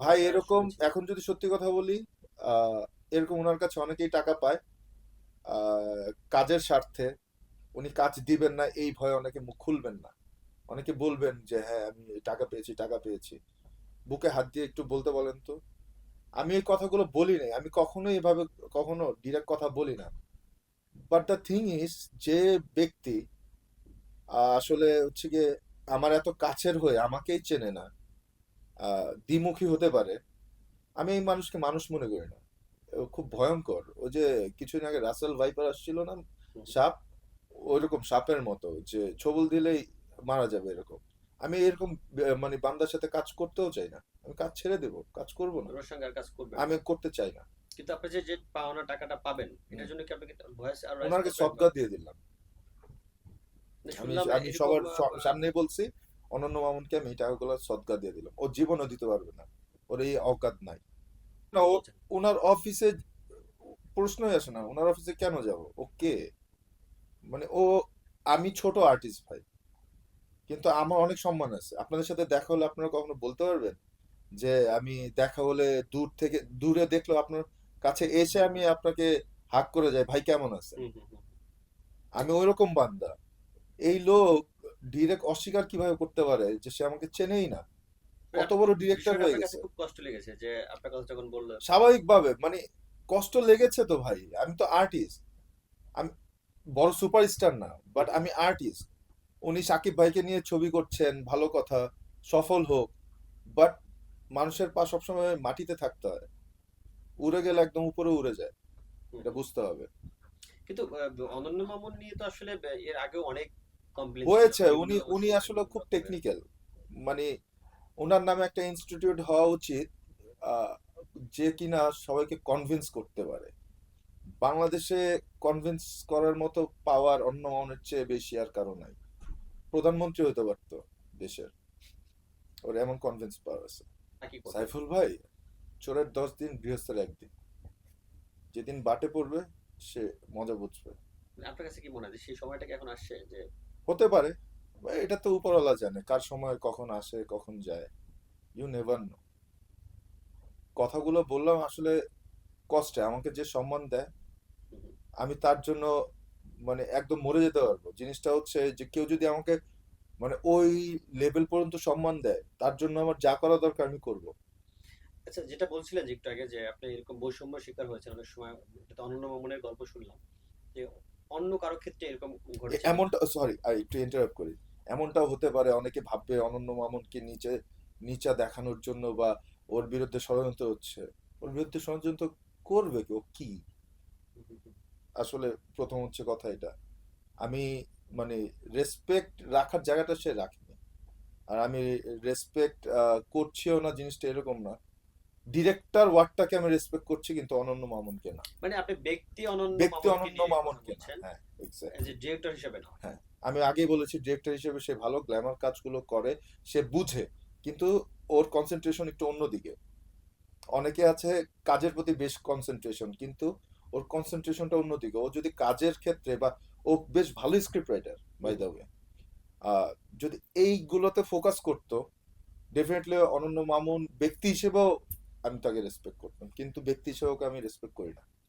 ভাই এরকম এখন যদি সত্যি কথা বলি আহ, এরকম ওনার কাছে অনেকেই টাকা পায় কাজের স্বার্থে উনি কাজ দিবেন না এই ভয়ে অনেকে মুখ খুলবেন না। অনেকে বলবেন যে হ্যাঁ আমি টাকা পেয়েছি টাকা পেয়েছি। বুকে হাত দিয়ে একটু বলতে বলেন তো। আমি এই কথাগুলো বলি নাই আমি কখনোই এভাবে কখনো ডিরেক্ট কথা বলি না। বাট দ্য থিং ইজ যে ব্যক্তি আসলে হচ্ছে গিয়ে আমার এত কাছের হয়ে আমাকেই চেনে না দ্বিমুখী হতে পারে আমি এই মানুষকে মানুষ মনে করি না। খুব ভয়ঙ্কর। ও যে কিছুদিন আগে রাসেল ভাইপার আসছিল না সাপ ওইরকম সাপের মতো যে ছবল দিলেই মারা যাবে এরকম। আমি এরকম মানে বান্দার সাথে কাজ করতেও চাই না। আমি কাজ ছেড়ে দেব কাজ করব না। সঙ্গে আর কাজ করবেন আমি করতে চাই না। কিন্তু আপনি যে যে পাওনা টাকাটা পাবেন এটার জন্য কি আপনাকে ভয়েস আর ওনাকে সদকা দিয়ে দিলাম। আমি সবার স- সামনেই বলছি অনন্য মামুনকে আমি এই টাকাগুলো সদকা দিয়ে দিলাম। ও জীবনও দিতে পারবে না। ওর এই অকাত নাই। না ও ওনার অফিসে প্রশ্নই আসে না ওনার অফিসে কেন যাব? ও কে? মানে ও আমি ছোট আর্টিস্ট ভাই। কিন্তু আমার অনেক সম্মান আছে। আপনাদের সাথে দেখা হলে আপনারা কখনো বলতে পারবেন? যে আমি দেখা হলে দূর থেকে দূরে দেখল আপনার কাছে এসে আমি আপনাকে হাক করে যাই। ভাই কেমন আছে? আমি ওইরকম বান্দা। এই লোক ডিরেক্ট অস্বীকার কীভাবে করতে পারে যে সে আমাকে চেনেই না? কত বড় ডিরেক্টর হয়ে গেছে। খুব কষ্ট লেগেছে যে আপনার কথা যখন বললেন। স্বাভাবিকভাবে মানে কষ্ট লেগেছে তো ভাই। আমি তো আর্টিস্ট আমি বড় সুপারস্টার না বাট আমি আর্টিস্ট উনি সাকিব ভাইকে নিয়ে ছবি করছেন ভালো কথা সফল হোক বাট মানুষের পা সবসময় মাটিতে থাকতে হয়। উড়ে গেলে একদম উপরে উড়ে যায়। এটা বুঝতে হবে। কিন্তু অনন্য মামুন নিয়ে তো আসলে এর আগেও অনেক হয়েছে উনি উনি আসলে খুব টেকনিক্যাল মানে ওনার নামে একটা ইনস্টিটিউট হওয়া উচিত যে কিনা সবাইকে কনভিন্স করতে পারে। বাংলাদেশে কনভিন্স করার মতো পাওয়ার অন্য মানের চেয়ে বেশি আর কারও নাই। প্রধানমন্ত্রী হতে পারতো দেশের। ওর এমন কনভিন্স পাওয়ার আছে। সাইফুল ভাই চোরের দশ দিন গৃহস্থের একদিন। যেদিন বাটে পড়বে সে মজা বুঝবে। আপনার কাছে কি মনে হয় সেই সময়টা কি এখন আসছে যে হতে পারে। এটা তো উপরওয়ালা জানে, কার সময় কখন আসে, কখন যায়। ইউ নেভার নো কথাগুলো বললাম আসলে কষ্টে, আমাকে যে সম্মান দেয়, আমি তার জন্য মানে একদম মরে যেতে পারব। জিনিসটা হচ্ছে যে কেউ যদি আমাকে মানে ওই লেভেল পর্যন্ত সম্মান দেয়, তার জন্য আমার যা করা দরকার আমি করব। আচ্ছা যেটা বলছিলেন যে একটু আগে যে আপনি এরকম বৈষম্য শিকার হয়েছেন অনেক সময় অনন্য মামুনের গল্প শুনলাম। যে অন্য কারও ক্ষেত্রে এরকম ঘটেছে? এমনটা সরি আর একটু ইন্টারাপ্ট করি। এমনটাও হতে পারে, অনেকে ভাববে অনন্য মামুনকে নিচে, নিচা দেখানোর জন্য বা ওর বিরুদ্ধে ষড়যন্ত্র হচ্ছে। ওর বিরুদ্ধে ষড়যন্ত্র করবে কি? ও কি? আসলে প্রথম হচ্ছে কথা এটা। আমি মানে রেসপেক্ট রাখার জায়গাটা সে রাখেনি। আর আমি রেসপেক্ট করছিও না, জিনিসটা এরকম না। ডিরেক্টর ওয়ার্ডটাকে আমি রেসপেক্ট করছি কিন্তু অনন্য মামুনকে না। মানে আপনি ব্যক্তি অনন্য ব্যক্তি অনন্য মামুনকে না হ্যাঁ ডিরেক্টর হিসেবে না। আমি আগেই বলেছি ডিরেক্টর হিসেবে সে ভালো গ্ল্যামার কাজগুলো করে সে বুঝে কিন্তু ওর কনসেন্ট্রেশন একটু অন্যদিকে। অনেকে আছে কাজের প্রতি বেশ কনসেন্ট্রেশন কিন্তু ওর কনসেন্ট্রেশনটা অন্যদিকে। ও যদি কাজের ক্ষেত্রে বা ও বেশ ভালো script writer by the way যদি এইগুলোতে ফোকাস করতো ডেফিনেটলি অনন্য মামুন ব্যক্তি হিসেবেও আমি তাকে রেসপেক্ট করতাম। কিন্তু ব্যক্তি ওকে আমি রেসপেক্ট করি না।